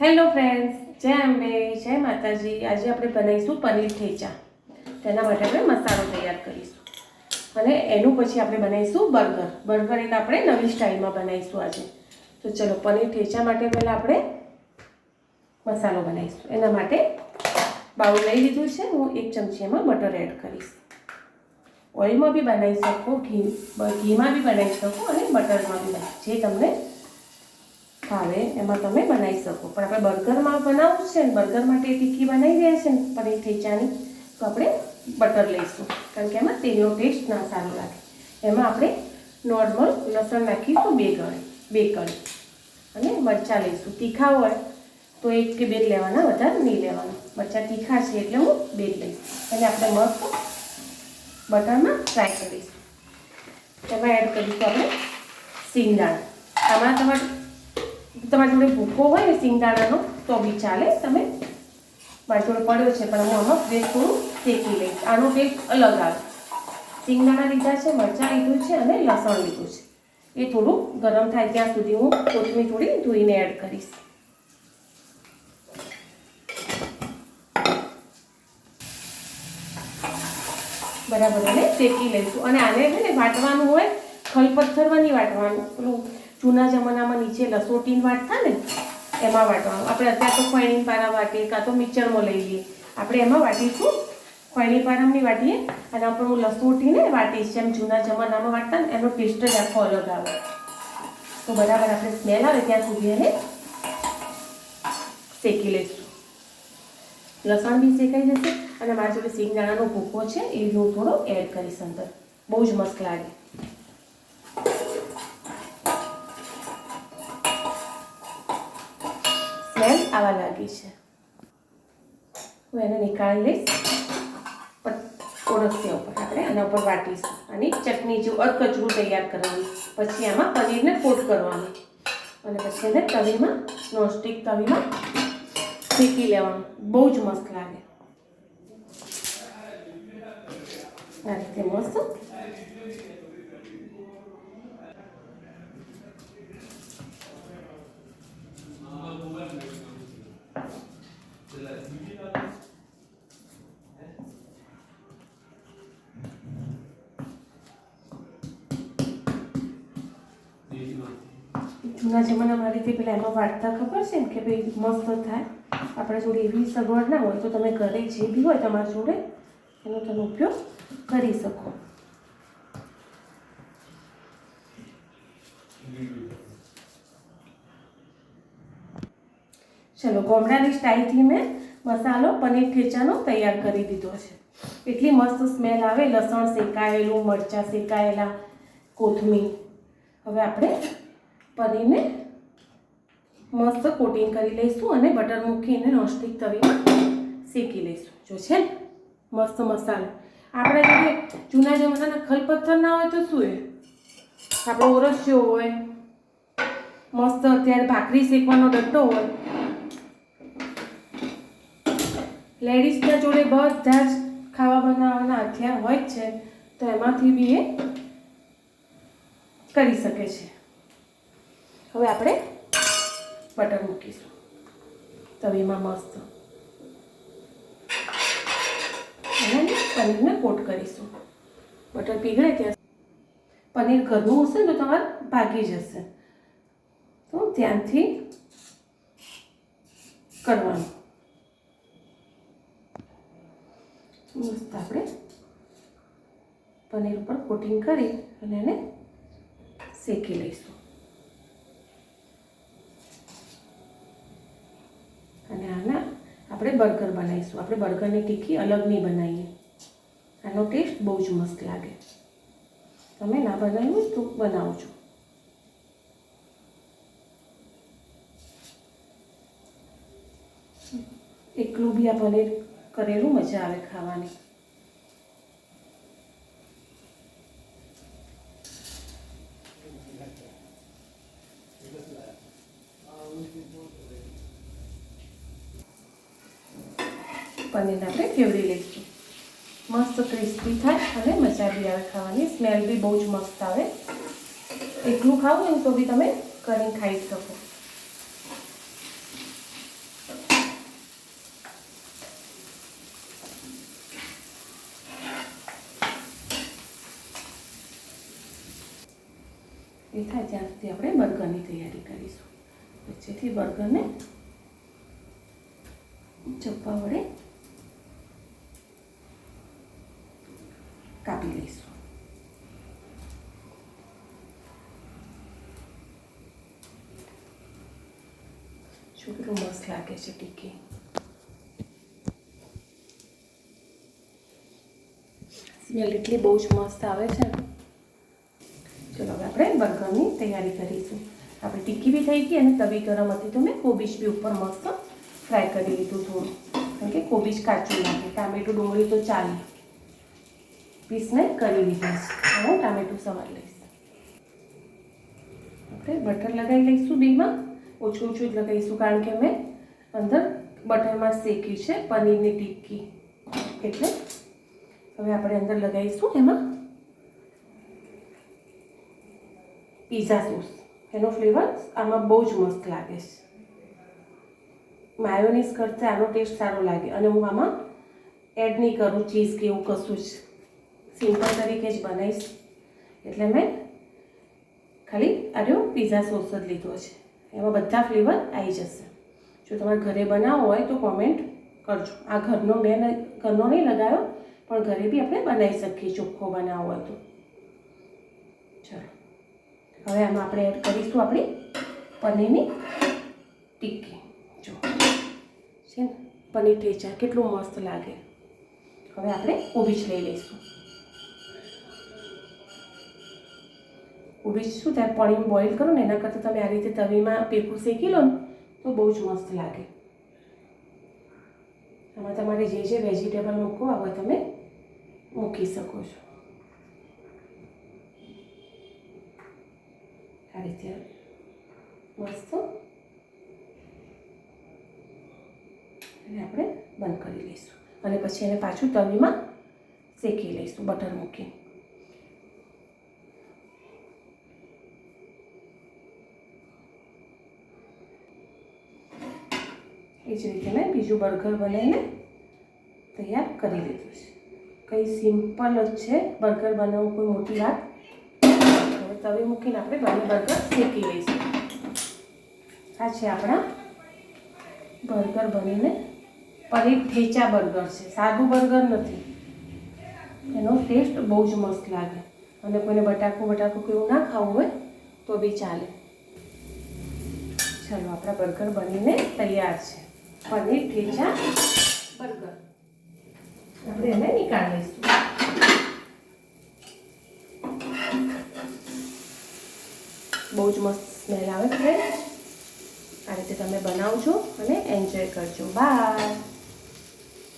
Hello friends જય અંબે, જય માતાજી. આજે આપણે બનાવીશું પનીર ઠેચા. તેના માટે આપણે મસાલો તૈયાર કરીશું. અને એનું પછી આપણે બનાવીશું બર્ગર. બર્ગર એટલે આપણે નવી સ્ટાઇલમાં બનાવીશું આજે. તો ચલો, પનીર ઠેચા માટે પહેલાં આપણે મસાલો બનાવીશું. એના માટે બાઉલ લઈ લીધું છે. હું એક ચમચી એમાં બટર એડ કરીશ. ઓઇલમાં બી બનાવી શકો, ઘી ઘીમાં બી બનાવી શકો અને બટરમાં બી જે તમને ભાવે એમાં તમે બનાવી શકો. પણ આપણે બર્ગરમાં બનાવવું છે ને, બર્ગર માટે ટીકી બનાવી રહ્યા છે ને, પનીર ઠેચાની, તો આપણે બટર લઈશું. કારણ કે એમાં તેલનો ટેસ્ટ ના સારો લાગે. એમાં આપણે નોર્મલ લસણ નાખીશું બે ગળી બે કળી. અને મરચાં લઈશું. તીખા હોય તો એક કે બે લેવાના, વધારે નહીં લેવાના. મરચાં તીખા છે એટલે હું બે લઈશ. અને આપણે મસ્ત બટરમાં ફ્રાય કરીશું એમાં એડ કરીશું આપણે સિંગદાણા આમાં તમારે તમારી જોડે ભૂકો હોય ને સિંગદાણાનો, તો બી ચાલે. તમે મારી જોડે પડ્યો છે, પણ હું આમાં બે થોડું શેકી લઈશ. આનો ટેસ્ટ અલગ આવે. સિંગદાણા લીધા છે, મરચાં લીધું છે અને લસણ લીધું છે. એ થોડું ગરમ થાય ત્યાં સુધી હું કોથમીર થોડી ધોઈને એડ કરીશ. બરાબર, અને શેકી લઈશું. અને આને છે ને વાટવાનું હોય ખલપથ્થરમાં નહીં વાટવાનું. પેલું જૂના જમાનામાં નીચે લસોટીને વાટતા ને, એમાં વાટવાનું. આપણે અત્યારે તો ખોયણી પારા વાટીએ, કાં તો મિક્સરમાં લઈ લઈએ. આપણે એમાં વાટીશું. ખોયણી પારામની વાટીએ, અને આપણે હું લસોટીને વાટીશ. જેમ જૂના જમાનામાં વાટતા ને, એનો ટેસ્ટ જ આખો અલગ આવે. તો બરાબર આપણે સ્મેલ આવે ત્યાં સુધી એને શેકી લઈશું. લસણ બી શેકાઈ જશે, અને મારી જોડે સિંગદાણાનો ભૂકો છે, એ હું થોડો એડ કરીશ અંદર. બહુ જ મસ્ત લાગે. સ્મેલ આવવા લાગી છે. હું એને નીકાળી લઈશ ઓળખ્યા ઉપર આપણે, આના ઉપર વાટીશું. અને ચટણી જેવું અધકચરું તૈયાર કરવાનું, પછી આમાં પનીરને કોટ કરવાનું. અને પછી એને તવીમાં, નોનસ્ટિક તવીમાં શેકી લેવાનું. બહુ જ મસ્ત લાગે. આ રીતે મસ્ત. જૂના જમાનામાં મારીથી પેલા એમાં વાટતા ખબર છે ને કે ભાઈ મસ્ત થાય? આપણા જોડે એવી સગવડ ના હોય તો તમે ઘરે જે બી હોય તમારા જોડે એનો તમે ઉપયોગ કરી શકો. ચલો, ગોમડાની સ્ટાઇલથી મેં મસાલો પનીર ઠેચાનો તૈયાર કરી દીધો છે. એટલી મસ્ત સ્મેલ આવે, લસણ શેકાયેલું, મરચાં શેકાયેલા, કોથમીર. હવે આપણે પનીરને મસ્ત કોટિંગ કરી લઈશું અને બટર મૂકીને નોનસ્ટિક તવીમાં શેકી લઈશું. જો છે ને, મસ્ત મસાલો. આપણે જોડે જૂના જમાનાના ખલપથ્થર ના હોય તો શું એ? આપણો ઓરસ્યો હોય, મસ્ત અત્યારે ભાખરી શેકવાનો ડટ્ટો હોય. લેડીઝના જોડે બધા જ ખાવા બનાવવાના હથિયાર હોય જ છે, તો એમાંથી બી એ કરી શકે છે. હવે આપણે બટર મૂકીશું. તવીમાં મસ્ત. અને પનીરને કોટ કરીશું. બટર પીગળે ત્યાં પનીર ઘરનું હશે તો તમારે ભાગી જશે તો ધ્યાનથી કરવાનું. મસ્ત આપણે પનીર ઉપર કોટિંગ કરી અને એને શેકી લઈશું. અને આના આપણે બર્ગર બનાવીશું. આપણે બર્ગરની ટીકી અલગ નહીં બનાવીએ. આનો ટેસ્ટ બહુ જ મસ્ત લાગે. તમે ના બનાવ્યું તો બનાવજો. એકલું બી આ પનીર કરેલું, મજા આવે ખાવાની. પનીરને આપણે ફેવરી લઈશું. મસ્ત ક્રિસ્પી થાય અને મજા બી આવે ખાવાની. સ્મેલ બી બહુ જ મસ્ત આવે. એકલું ખાવ ને તો બી તમે કરીને ખાઈ શકો. એ થાય ત્યાં આપણે બર્ગરની તૈયારી કરીશું. વચ્ચેથી બર્ગરને ચપ્પા વડે કાપી લઈશું છોકરું મસ્ત લાગે છે ટીકી સ્મેલ એટલી બહુ જ મસ્ત આવે છે ને ચલો હવે આપણે બર્ગરની તૈયારી કરીશું આપણે ટીકી બી થઈ ગઈ અને તવી ગરમ હતી તો મેં કોબીજ બી ઉપર મસ્ત ફ્રાય કરી લીધું થોડું કારણ કે કોબીજ કાચું નાખે ટામેટું ડુંગળી તો ચાલે પીસને કરી લીધા છે. હું ટામેટું સવાર લઈશ. આપણે બટર લગાવી લઈશું બેમાં ઓછું ઓછું જ લગાવીશું કારણ કે મેં અંદર બટરમાં શેકી છે પનીરની ટિક્કી એટલે હવે આપણે અંદર લગાવીશું એમાં પીઝા સોસ એનો ફ્લેવર આમાં બહુ જ મસ્ત લાગે છે. માયોનીઝ કરતાં આનો ટેસ્ટ સારો લાગે અને હું આમાં એડ નહીં કરું ચીઝ કે એવું કશું જ. સિમ્પલ તરીકે જ બનાવીશ. એટલે મેં ખાલી આર્યો પીઝા સોસ જ લીધો છે. એમાં બધા ફ્લેવર આવી જશે. જો તમારે ઘરે બનાવવો હોય તો કોમેન્ટ કરજો. આ ઘરનો મેં ઘરનો નહીં લગાવ્યો, પણ ઘરે બી આપણે બનાવી શકીએ, ચોખ્ખો બનાવવો હોય તો. ચલો. હવે આમાં આપણે એડ કરીશું આપણી પનીરની ટિક્કી. જો. છે ને? પનીર ઠેચા કેટલું મસ્ત લાગે. હવે આપણે કોબીજ લઈ લઈશું. કોબીજ શું થાય પાણીમાં બોઇલ કરો ને, એના કરતાં તમે આ રીતે તવીમાં પેકું શેકી લો ને, તો બહુ જ મસ્ત લાગે. આમાં તમારે જે જે વેજીટેબલ મૂકવા હોય તમે મૂકી શકો છો. આ રીતે મસ્ત. અને આપણે બંધ કરી લઈશું. અને પછી એને પાછું તવીમાં શેકી લઈશું બટર મૂકી એ જ રીતે મેં બીજું બર્ગર બનાવીને તૈયાર કરી લીધું છે. કંઈ સિમ્પલ જ છે બર્ગર બનાવવું કોઈ મોટી વાત. હવે તવી મૂકીને આપણે બંને બર્ગર શેકી લઈશું. આ છે આપણા બર્ગર બનીને પનીર ઠેચા બર્ગર છે. સાદું બર્ગર નથી. એનો ટેસ્ટ બહુ જ મસ્ત લાગે. અને કોઈને બટાકું બટાકું કે એવું ના ખાવું હોય તો બી ચાલે. ચાલો, આપણા બર્ગર બનીને તૈયાર છે. પનીર ઠેચા, બર્ગર. આપણે એને નીકાળી લઈશું. બહુ જ મસ્ત સ્મેલ આવે છે આ રીતે તમે બનાવજો અને એન્જોય કરજો. બાય